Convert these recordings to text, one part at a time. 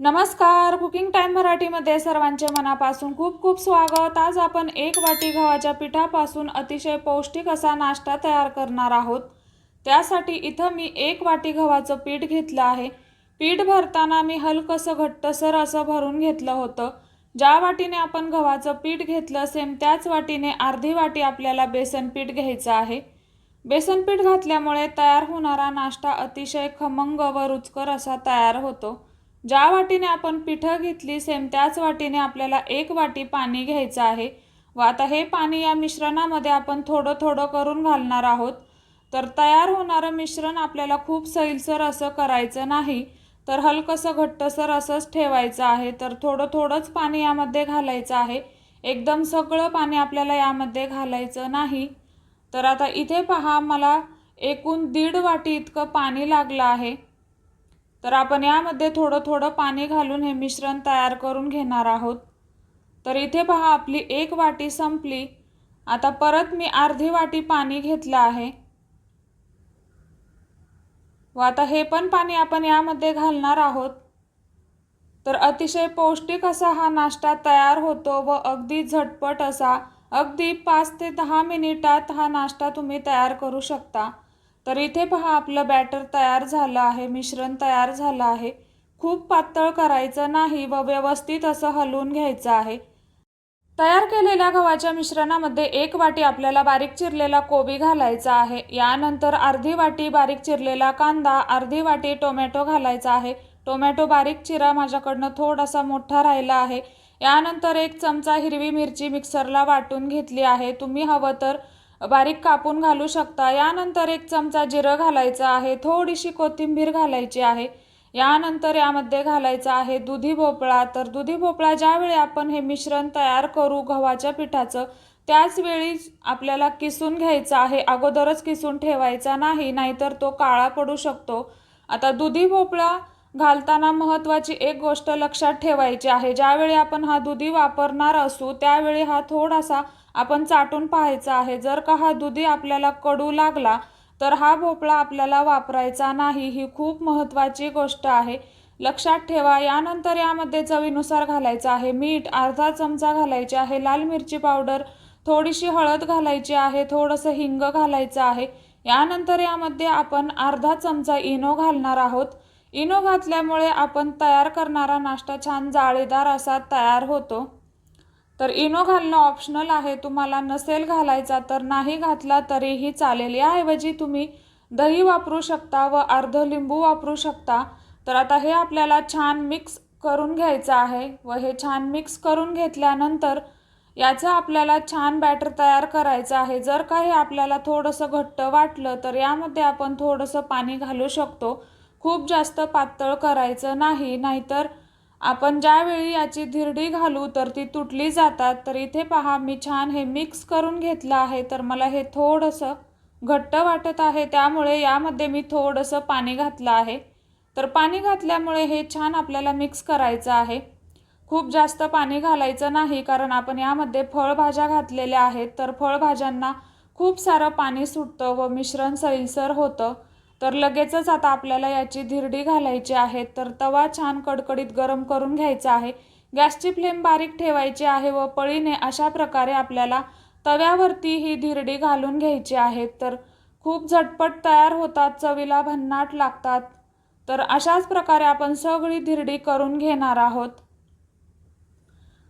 नमस्कार. Cooking time मराठीमध्ये सर्वांचे मनापासून खूप खूप स्वागत. आज आपण एक वाटी गव्हाच्या पिठापासून अतिशय पौष्टिक असा नाश्ता तयार करणार आहोत. त्यासाठी इथं मी एक वाटी गव्हाचं पीठ घेतलं आहे. पीठ भरताना मी हलकंसं घट्टसर असं भरून घेतलं होतं. ज्या वाटीने आपण गव्हाचं पीठ घेतलं सेम त्याच वाटीने अर्धी वाटी आपल्याला बेसन पीठ घ्यायचं आहे. बेसन पीठ घातल्यामुळे तयार होणारा नाश्ता अतिशय खमंग व रुचकर असा तयार होतो. ज्या वाटीने आपण पिठं घेतली सेम त्याच वाटीने आपल्याला एक वाटी पाणी घ्यायचं आहे. व आता हे पाणी या मिश्रणामध्ये आपण थोडं थोडं करून घालणार आहोत. तर तयार होणारं मिश्रण आपल्याला खूप सैलसर असं करायचं नाही. तर हलकंसं घट्टसर असंच ठेवायचं आहे. तर थोडं थोडंच पाणी यामध्ये घालायचं आहे. एकदम सगळं पाणी आपल्याला यामध्ये घालायचं नाही. तर आता इथे पहा मला एकूण दीड वाटी इतकं पाणी लागलं आहे. तर आपण यामध्ये थोडं थोडं पाणी घालून हे मिश्रण तयार करून घेणार आहोत. तर इथे पहा आपली एक वाटी संपली. आता परत मी अर्धी वाटी पाणी घेतलं आहे. व आता हे पण पाणी आपण यामध्ये घालणार आहोत. तर अतिशय पौष्टिक असा हा नाश्ता तयार होतो व अगदी झटपट असा अगदी पाच ते दहा मिनिटात हा नाश्ता तुम्ही तयार करू शकता. तर इथे पहा आपलं बॅटर तयार झालं आहे मिश्रण तयार झालं आहे. खूप पातळ करायचं नाही व व्यवस्थित असं हलवून घ्यायचं आहे. तयार केलेल्या गव्हाच्या मिश्रणामध्ये एक वाटी आपल्याला बारीक चिरलेला कोबी घालायचा आहे. यानंतर अर्धी वाटी बारीक चिरलेला कांदा अर्धी वाटी टोमॅटो घालायचा आहे. टोमॅटो बारीक चिरा माझ्याकडनं थोडासा मोठा राहिला आहे. यानंतर एक चमचा हिरवी मिरची मिक्सरला वाटून घेतली आहे. तुम्ही हवं तर बारीक कापून घालू शकता. यानंतर एक चमचा जिरं घालायचं आहे. थोडीशी कोथिंबीर घालायची आहे. यानंतर यामध्ये घालायचा आहे दुधी भोपळा. तर दुधी भोपळा ज्यावेळी आपण हे मिश्रण तयार करू गव्हाच्या पिठाचं त्याचवेळी आपल्याला किसून घ्यायचं आहे. अगोदरच किसून ठेवायचा नाही नाहीतर तो काळा पडू शकतो. आता दुधी भोपळा घालताना महत्त्वाची एक गोष्ट लक्षात ठेवायची आहे. ज्यावेळी आपण हा दुधी वापरणार असू त्यावेळी हा थोडासा आपण चाटून पाहायचा आहे. जर का हा दुधी आपल्याला कडू लागला तर हा भोपळा आपल्याला वापरायचा नाही ही खूप महत्त्वाची गोष्ट आहे. लक्षात ठेवा यानंतर यामध्ये चवीनुसार घालायचं आहे. मीठ अर्धा चमचा घालायचे आहे. लाल मिरची पावडर थोडीशी हळद घालायची आहे. थोडंसं हिंग घालायचं आहे. यानंतर यामध्ये आपण अर्धा चमचा इनो घालणार आहोत. इनो घातल्यामुळे आपण तयार करणारा नाश्ता छान जाळीदार असा तयार होतो. तर इनो घालणं ऑप्शनल आहे तुम्हाला नसेल घालायचा तर नाही घातला तरीही चालेल. याऐवजी तुम्ही दही वापरू शकता व अर्ध लिंबू वापरू शकता. तर आता हे आपल्याला छान मिक्स करून घ्यायचं आहे व हे छान मिक्स करून घेतल्यानंतर याचं आपल्याला छान बॅटर तयार करायचं आहे. जर काही आपल्याला थोडंसं घट्ट वाटलं तर यामध्ये आपण थोडंसं पाणी घालू शकतो. खूप जास्त पातळ करायचं नाही नाहीतर आपण ज्यावेळी याची धिरडी घालू तर ती तुटली जातात. तर इथे पहा मी छान हे मिक्स करून घेतलं आहे तर मला हे थोडंसं घट्ट वाटत आहे. त्यामुळे यामध्ये मी थोडंसं पाणी घातलं आहे. तर पाणी घातल्यामुळे हे छान आपल्याला मिक्स करायचं आहे. खूप जास्त पाणी घालायचं नाही कारण आपण यामध्ये फळभाज्या घातलेल्या आहेत. तर फळभाज्यांना खूप सारं पाणी सुटतं व मिश्रण सैलसर होतं. तर लगेचच आता आपल्याला याची धिरडी घालायची आहे. तर तवा छान कडकडीत गरम करून घ्यायचा आहे. गॅसची फ्लेम बारीक ठेवायची आहे व पळीने अशा प्रकारे आपल्याला तव्यावरती ही धिरडी घालून घ्यायची आहे. तर खूप झटपट तयार होतात चवीला भन्नाट लागतात. तर अशाच प्रकारे आपण सगळी धिरडी करून घेणार आहोत.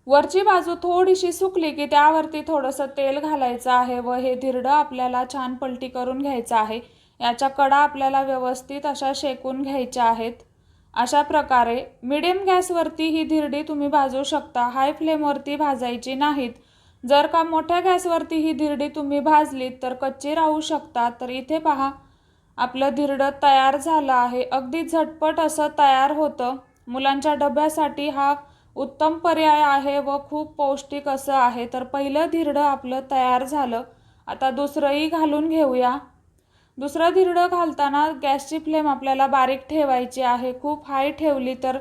वरची बाजू थोडीशी सुकली की त्यावरती थोडंसं तेल घालायचं आहे व हे धिरडं आपल्याला छान पलटी करून घ्यायचं आहे. याच्या कडा आपल्याला व्यवस्थित अशा शेकून घ्यायच्या आहेत. अशा प्रकारे मिडियम गॅसवरती ही धिरडी तुम्ही भाजू शकता. हाय फ्लेमवरती भाजायची नाहीत. जर का मोठ्या गॅसवरती ही धिरडी तुम्ही भाजलीत तर कच्ची राहू शकता. तर इथे पहा आपलं धिरडं तयार झालं आहे. अगदी झटपट असं तयार होतं. मुलांच्या डब्यासाठी हा उत्तम पर्याय आहे व खूप पौष्टिक असं आहे. तर पहिलं धिरडं आपलं तयार झालं. आता दुसरंही घालून घेऊया. दुसरं धिरडं घालताना गॅसची फ्लेम आपल्याला बारीक ठेवायची आहे. खूप हाय ठेवली तर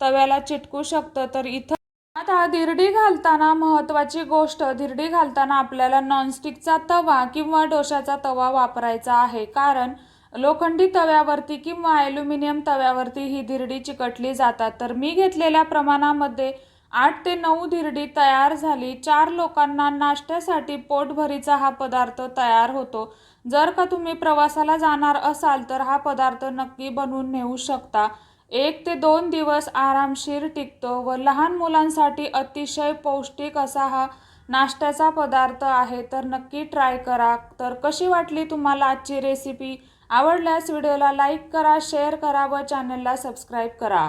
तव्याला चिटकू शकतं. तर इथं आता धिरडी घालताना महत्त्वाची गोष्ट धिरडी घालताना आपल्याला नॉनस्टिकचा तवा किंवा डोशाचा तवा वापरायचा आहे. कारण लोखंडी तव्यावरती किंवा ॲल्युमिनियम तव्यावरती ही धिरडी चिकटली जातात. तर मी घेतलेल्या प्रमाणामध्ये आठ ते नऊ धिरडी तयार झाली. चार लोकांना नाश्त्यासाठी पोटभरीचा हा पदार्थ तयार होतो. जर का तुम्ही प्रवासाला जाणार असाल तर हा पदार्थ नक्की बनवून नेऊ शकता. एक ते दोन दिवस आरामशीर टिकतो व लहान मुलांसाठी अतिशय पौष्टिक असा हा नाश्त्याचा पदार्थ आहे. तर नक्की ट्राय करा. तर कशी वाटली तुम्हाला आजची रेसिपी? आवडल्यास व्हिडिओला लाईक करा शेअर करा व चॅनलला सबस्क्राईब करा.